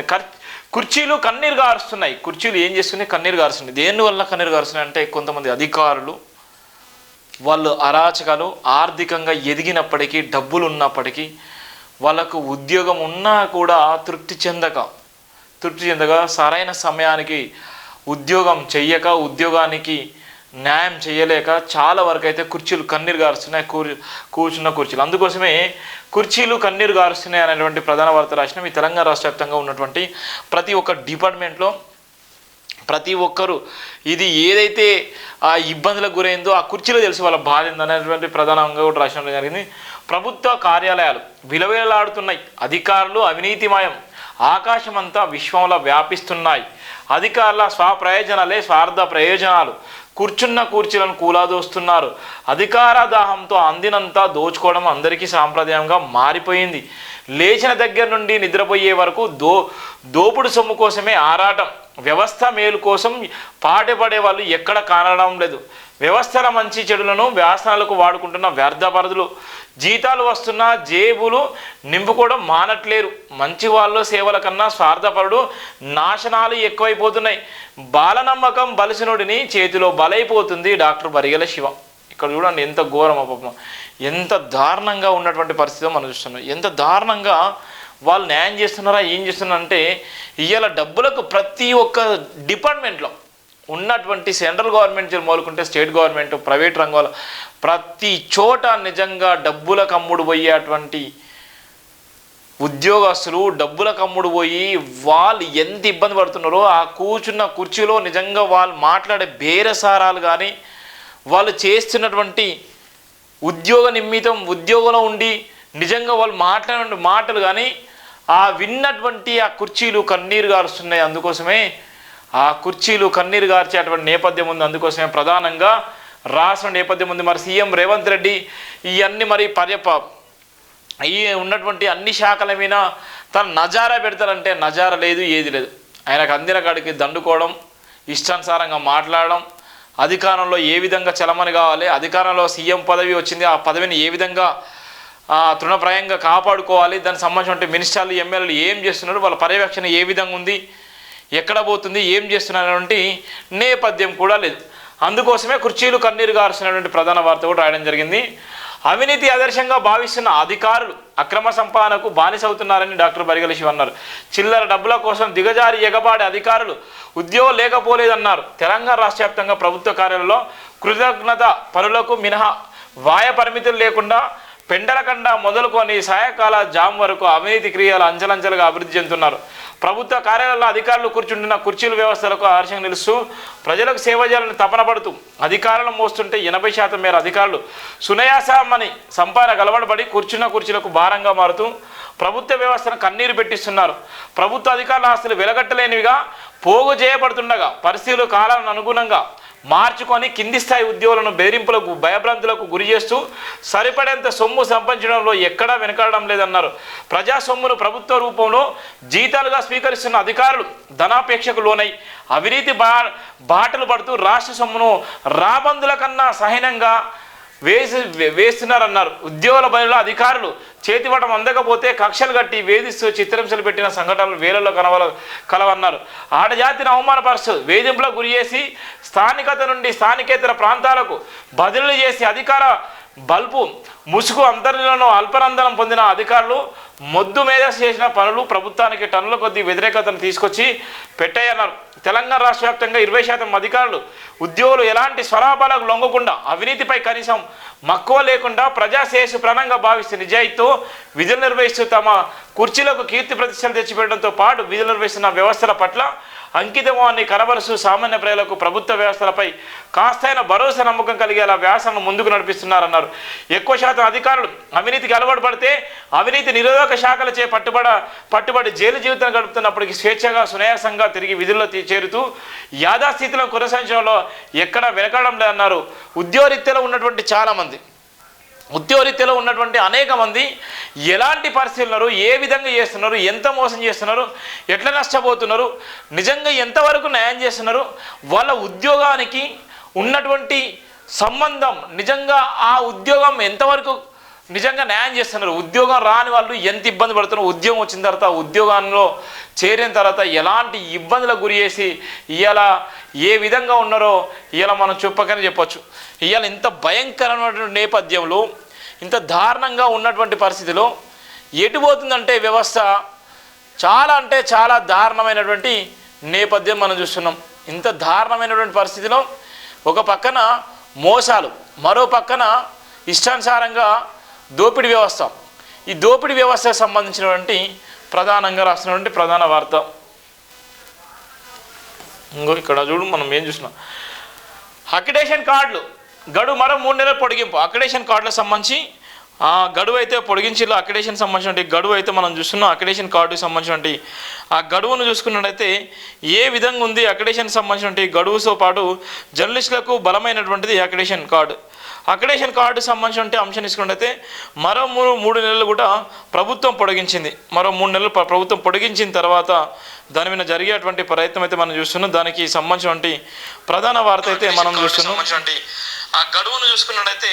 పడుతుంది కుర్చీలు కన్నీరు గారుస్తున్నాయి. కుర్చీలు ఏం చేస్తున్నాయి? కన్నీరు గారుస్తున్నాయి. దేనివల్ల కన్నీరు గారుస్తున్నాయి అంటే కొంతమంది అధికారులు వాళ్ళు అరాచకాలు ఆర్థికంగా ఎదిగినప్పటికీ డబ్బులు ఉన్నప్పటికీ వాళ్ళకు ఉద్యోగం ఉన్నా కూడా తృప్తి చెందక తృప్తి చెందక సరైన సమయానికి ఉద్యోగం చెయ్యక ఉద్యోగానికి న్యాయం చేయలేక చాలా వరకు అయితే కుర్చీలు కన్నీరు గారుస్తున్నాయి కూర్ కూర్చున్న కుర్చీలు. అందుకోసమే కుర్చీలు కన్నీరు గారుస్తున్నాయి అనేటువంటి ప్రధాన వార్త రాసిన ఈ తెలంగాణ రాష్ట్ర వ్యాప్తంగా ఉన్నటువంటి ప్రతి ఒక్క డిపార్ట్మెంట్లో ప్రతి ఒక్కరు ఇది ఏదైతే ఆ ఇబ్బందులకు గురైందో ఆ కుర్చీలో తెలిసి వాళ్ళ బాధ అనేటువంటి ప్రధానంగా కూడా రాసిన జరిగింది. ప్రభుత్వ కార్యాలయాలు విలవిలలాడుతున్నాయి అధికారులు అవినీతిమయం ఆకాశమంతా విశ్వంలో వ్యాపిస్తున్నాయి. అధికారుల స్వప్రయోజనాలే స్వార్థ ప్రయోజనాలు. కూర్చున్న కుర్చీలను కూలాదోస్తున్నారు. అధికార దాహంతో అందినంతా దోచుకోవడం అందరికీ సాంప్రదాయంగా మారిపోయింది. లేచిన దగ్గర నుండి నిద్రపోయే వరకు దో దోపుడు సొమ్ము కోసమే ఆరాటం. వ్యవస్థ మేలు కోసం పాటపడే వాళ్ళు ఎక్కడ కానడం లేదు. వ్యవస్థల మంచి చెడులను వ్యాసనాలకు వాడుకుంటున్న వ్యర్థపరదులు జీతాలు వస్తున్న జేబులు నింపుకోవడం మానట్లేరు. మంచి వాళ్ళు సేవల కన్నా స్వార్థపరుడు నాశనాలు ఎక్కువైపోతున్నాయి. బాలనమ్మకం బలిసినుడిని చేతిలో బలైపోతుంది డాక్టర్ బరిగల శివ. ఇక్కడ చూడండి ఎంత ఘోరం పాపం. ఎంత దారుణంగా ఉన్నటువంటి పరిస్థితి మనం చూస్తున్నాం. ఎంత దారుణంగా వాళ్ళు న్యాయం చేస్తున్నారా ఏం చేస్తున్నారంటే ఇవాళ డబ్బులకు ప్రతి ఒక్క డిపార్ట్మెంట్లో ఉన్నటువంటి సెంట్రల్ గవర్నమెంట్ మొదలుకుంటే స్టేట్ గవర్నమెంట్ ప్రైవేట్ రంగంలో ప్రతి చోట నిజంగా డబ్బులకు కమ్ముడు పోయేటువంటి ఉద్యోగస్తులు డబ్బుల కమ్ముడు పోయి వాళ్ళు ఎంత ఇబ్బంది పడుతున్నారో ఆ కూర్చున్న కుర్చీలో నిజంగా వాళ్ళు మాట్లాడే బేరసారాలు కానీ వాళ్ళు చేస్తున్నటువంటి ఉద్యోగ నిమిత్తం ఉద్యోగంలో ఉండి నిజంగా వాళ్ళు మాట్లాడిన మాటలు కానీ ఆ విన్నటువంటి ఆ కుర్చీలు కన్నీరు గారుస్తున్నాయి. అందుకోసమే ఆ కుర్చీలు కన్నీరు గార్చేటువంటి నేపథ్యం ఉంది. అందుకోసమే ప్రధానంగా రాసిన నేపథ్యం ఉంది. మరి సీఎం రేవంత్ రెడ్డి ఇవన్నీ మరి పర్యప ఈ ఉన్నటువంటి అన్ని శాఖల మీద తను నజారా పెడతారంటే నజారా లేదు ఏది లేదు. ఆయనకు అందిన కాడికి దండుకోవడం ఇష్టానుసారంగా మాట్లాడడం అధికారంలో ఏ విధంగా చలమని కావాలి అధికారంలో సీఎం పదవి వచ్చింది ఆ పదవిని ఏ విధంగా తృణప్రాయంగా కాపాడుకోవాలి. దానికి సంబంధించిన మినిస్టర్లు ఎమ్మెల్యేలు ఏం చేస్తున్నారు? వాళ్ళ పర్యవేక్షణ ఏ విధంగా ఉంది? ఎక్కడ పోతుంది? ఏం చేస్తున్నటువంటి నేపథ్యం కూడా లేదు. అందుకోసమే కుర్చీలు కన్నీరు గారుస్తున్నటువంటి ప్రధాన వార్త కూడా రాయడం జరిగింది. అవినీతి ఆదర్శంగా భావిస్తున్న అధికారులు అక్రమ సంపాదనకు బానిసవుతున్నారని డాక్టర్ బరిగల శివ అన్నారు. చిల్లర డబ్బుల కోసం దిగజారి ఎగబాడే అధికారులు ఉద్యోగం లేకపోలేదన్నారు. తెలంగాణ రాష్ట్ర వ్యాప్తంగా ప్రభుత్వ కార్యాలయంలో కృతజ్ఞత పనులకు మినహా వాయ పరిమితులు లేకుండా పెండలకండ మొదలుకొని సాయకాల జామ్ వరకు అవినీతి క్రియలు అంచెలంచెలుగా అభివృద్ధి చెందుతున్నారు. ప్రభుత్వ కార్యాలయాల్లో అధికారులు కూర్చుంటున్న కుర్చీల వ్యవస్థలకు ఆదర్శంగా నిలుస్తూ ప్రజలకు సేవ చేయాలని తపన పడుతూ అధికారులను మోస్తుంటే ఎనభై శాతం మేర అధికారులు సునయాసమని సంపాదన గలవడబడి కూర్చున్న కుర్చీలకు భారంగా మారుతూ ప్రభుత్వ వ్యవస్థను కన్నీరు పెట్టిస్తున్నారు. ప్రభుత్వ అధికారుల ఆస్తులు వెలగట్టలేనివిగా పోగు చేయబడుతుండగా పరిస్థితులు కాలాలను అనుగుణంగా మార్చుకొని కింది స్థాయి ఉద్యోగులను బెదిరింపులకు భయభ్రాంతులకు గురి చేస్తూ సరిపడేంత సొమ్ము సంపాదించడంలో ఎక్కడా వెనకాడడం లేదన్నారు. ప్రజా సొమ్మును ప్రభుత్వ రూపంలో జీతాలుగా స్వీకరిస్తున్న అధికారులు ధనాపేక్షకు లోనై అవినీతి బా బాటలు పడుతూ రాష్ట్ర సొమ్మును రాబందుల కన్నా సహనంగా వేసి వేస్తున్నారన్నారు. ఉద్యోగుల బదిలో అధికారులు చేతివటం అందకపోతే కక్షలు కట్టి వేధిస్తూ చిత్రహింసలు పెట్టిన సంఘటనలు వేలలో కనవల కలవన్నారు. ఆడజాతిని అవమానపరుస్తూ వేధింపులకు గురి చేసి స్థానికత నుండి స్థానికేతర ప్రాంతాలకు బదిలీలు చేసి అధికార బల్పు ముసుగు అంతర్లను అల్పనందనం పొందిన అధికారులు మొద్దు మీద చేసిన పనులు ప్రభుత్వానికి టన్నుల కొద్దీ వ్యతిరేకతను తీసుకొచ్చి పెట్టాయన్నారు. తెలంగాణ రాష్ట్ర వ్యాప్తంగా ఇరవై శాతం అధికారులు ఉద్యోగులు ఎలాంటి స్వరాపాలకు లొంగకుండా అవినీతిపై కనీసం మక్కువ లేకుండా ప్రజాశ్రేయస్సు ప్రాణంగా భావిస్తూ నిజాయితీతో విధులు నిర్వహిస్తూ తమ కుర్చీలకు కీర్తి ప్రతిష్టలు తెచ్చిపెట్టడంతో పాటు విధులు నిర్వహిస్తున్న వ్యవస్థల పట్ల అంకితమాన్ని కనబరుస్తూ సామాన్య ప్రజలకు ప్రభుత్వ వ్యవస్థలపై కాస్తైన భరోసా నమ్మకం కలిగేలా వ్యాసను ముందుకు నడిపిస్తున్నారన్నారు. ఎక్కువ శాతం అధికారులు అవినీతికి అలవాటు పడితే అవినీతి నిరోధక శాఖలచే పట్టుబడ పట్టుబడి జైలు జీవితం గడుపుతున్నప్పటికీ స్వేచ్ఛగా సునాయాసంగా తిరిగి విధుల్లో తీ- చేరుతూ యాథాస్థితిలో కొనసాగించడంలో ఎక్కడా వెనకడం లేదన్నారు. ఉద్యోగరీత్యలో ఉన్నటువంటి చాలామంది. ఉద్యోగరీత్యలో ఉన్నటువంటి అనేక మంది ఎలాంటి పరిస్థితులు ఏ విధంగా చేస్తున్నారు ఎంత మోసం చేస్తున్నారు ఎట్లా నష్టపోతున్నారు నిజంగా ఎంతవరకు న్యాయం చేస్తున్నారు వాళ్ళ ఉద్యోగానికి ఉన్నటువంటి సంబంధం నిజంగా ఆ ఉద్యోగం ఎంతవరకు నిజంగా న్యాయం చేస్తున్నారు ఉద్యోగం రాని వాళ్ళు ఎంత ఇబ్బంది పడుతున్నారు ఉద్యోగం వచ్చిన తర్వాత ఉద్యోగంలో చేరిన తర్వాత ఎలాంటి ఇబ్బందులకు గురి చేసి ఇవాళ ఏ విధంగా ఉన్నారో ఇవాళ మనం చెప్పకనే చెప్పొచ్చు. ఇవాళ ఇంత భయంకరమైనటువంటి నేపథ్యంలో ఇంత దారుణంగా ఉన్నటువంటి పరిస్థితిలో ఎటు పోతుందంటే వ్యవస్థ చాలా అంటే చాలా దారుణమైనటువంటి నేపథ్యం మనం చూస్తున్నాం. ఇంత దారుణమైనటువంటి పరిస్థితిలో ఒక పక్కన మోసాలు మరో పక్కన ఇష్టానుసారంగా దోపిడీ వ్యవస్థ. ఈ దోపిడీ వ్యవస్థకు సంబంధించినటువంటి ప్రధానంగా రాసినటువంటి ప్రధాన వార్త. ఇంకో ఇక్కడ చూడు మనం ఏం చూసినాం అక్రిడేషన్ కార్డులు. గడువు మరో మూడు నెలల పొడిగింపు. అక్రిడేషన్ కార్డులకు సంబంధించి ఆ గడువు అయితే పొడిగించిలో అక్రిడేషన్ సంబంధించిన గడువు అయితే మనం చూస్తున్నాం. అక్రిడేషన్ కార్డుకి సంబంధించినటువంటి ఆ గడువును చూసుకున్నట్టయితే ఏ విధంగా ఉంది అక్రిడేషన్ సంబంధించినటువంటి గడువుతో పాటు జర్నలిస్టులకు బలమైనటువంటిది అక్రిడేషన్ కార్డు. అక్రిడేషన్ కార్డు సంబంధించిన అంశం తీసుకున్నట్టయితే మరో మూడు మూడు నెలలు కూడా ప్రభుత్వం పొడిగించింది. మరో మూడు నెలలు ప్రభుత్వం పొడిగించిన తర్వాత దాని మీద జరిగేటువంటి ప్రయత్నం అయితే మనం చూస్తున్నాం. దానికి సంబంధించినటువంటి ప్రధాన వార్త అయితే మనం చూస్తున్నాం. ఆ గడువును చూసుకున్నట్టయితే